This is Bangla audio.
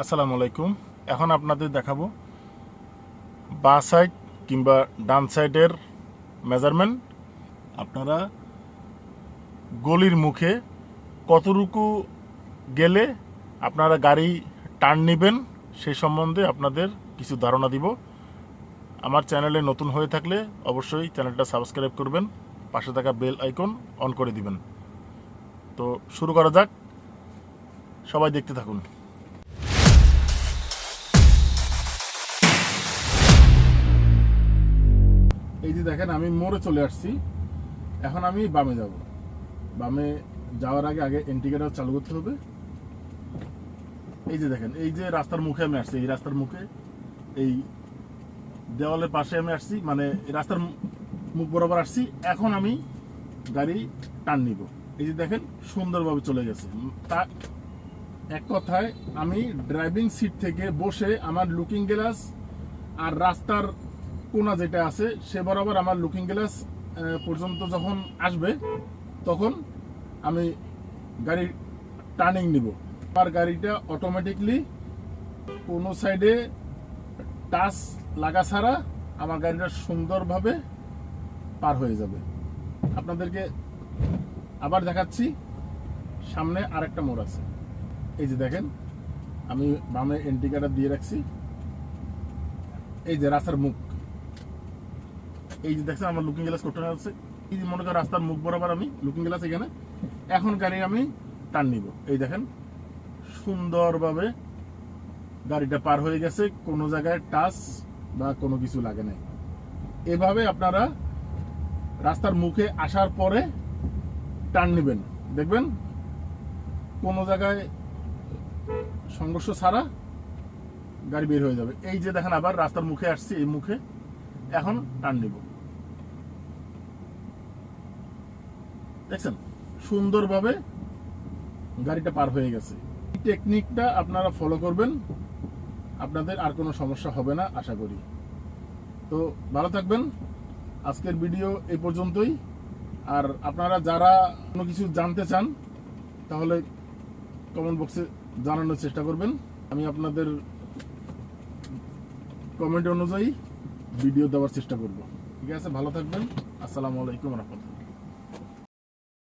আসসালামু আলাইকুম। এখন আপনাদের দেখাবো বা সাইড কিংবা ডান সাইডের মেজারমেন্ট আপনারা গলির মুখে কতটুকু গেলে আপনারা গাড়ি টার্ন নেবেন সেই সম্বন্ধে আপনাদের কিছু ধারণা দিব। আমার চ্যানেলে নতুন হয়ে থাকলে অবশ্যই চ্যানেলটা সাবস্ক্রাইব করবেন, পাশে থাকা বেল আইকন অন করে দিবেন। তো শুরু করা যাক। সবাই দেখতে থাকুন। দেখেন, আমি মোড়ে চলে আসছি। এখন আমি বামে যাব। বামে যাওয়ার আগে আগে ইন্ডিকেটর চালু করতে হবে। এই যে দেখেন, এই যে রাস্তার মুখে আমি আসছি, এই রাস্তার মুখে, এই দেওয়ালের পাশে আমি আসছি মানে রাস্তার মুখ বরাবর আসছি। এখন আমি গাড়ি টান নিব। এই যে দেখেন, সুন্দরভাবে চলে গেছে। তা এক কথায়, আমি ড্রাইভিং সিট থেকে বসে আমার লুকিং গ্লাস আর রাস্তার কোনা যেটা আছে, সে বরাবর আমার লুকিং গ্লাস পর্যন্ত যখন আসবে, তখন আমি গাড়ি টার্নিং নিব। আমার গাড়িটা অটোমেটিকলি কোনো সাইডে টাচ লাগা ছাড়া আমার গাড়িটা সুন্দরভাবে পার হয়ে যাবে। আপনাদেরকে আবার দেখাচ্ছি, সামনে আরেকটা মোড় আছে। এই যে দেখেন, আমি বামে এন্টিকাটা দিয়ে রাখছি। এই যে রাস্তার মুখ। এই যে দেখছেন আমার লুকিং গ্লাস করতে আছে এই যে মনে করেন রাস্তার মুখ বরাবর আমি লুকিং গ্লাস এখানে। এখন গাড়ি আমি টান নিব। এই দেখেন, সুন্দরভাবে গাড়িটা পার হয়ে গেছে, কোনো জায়গায় টাচ বা কোনো কিছু লাগে নাই। এভাবে আপনারা রাস্তার মুখে আসার পরে টার্ন নেবেন। দেখবেন, কোনো জায়গায় সংঘর্ষ ছাড়া গাড়ি বের হয়ে যাবে। এই যে দেখেন আবার রাস্তার মুখে আসছি, এই মুখে। এখন টার্ন নিব। দেখছেন সুন্দরভাবে গাড়িটা পার হয়ে গেছে। এই টেকনিকটা আপনারা ফলো করবেন। আপনাদের আর কোনো সমস্যা হবে না, আশা করি। তো ভালো থাকবেন। আজকের ভিডিও এই পর্যন্তই। আর আপনারা যারা কোনো কিছু জানতে চান, তাহলে কমেন্ট বক্সে জানানোর চেষ্টা করবেন। আমি আপনাদের কমেন্ট অনুযায়ী ভিডিও দেওয়ার চেষ্টা করব। ঠিক আছে? ভালো থাকবেন। আসসালামু আলাইকুম রহমতুল্লাহ।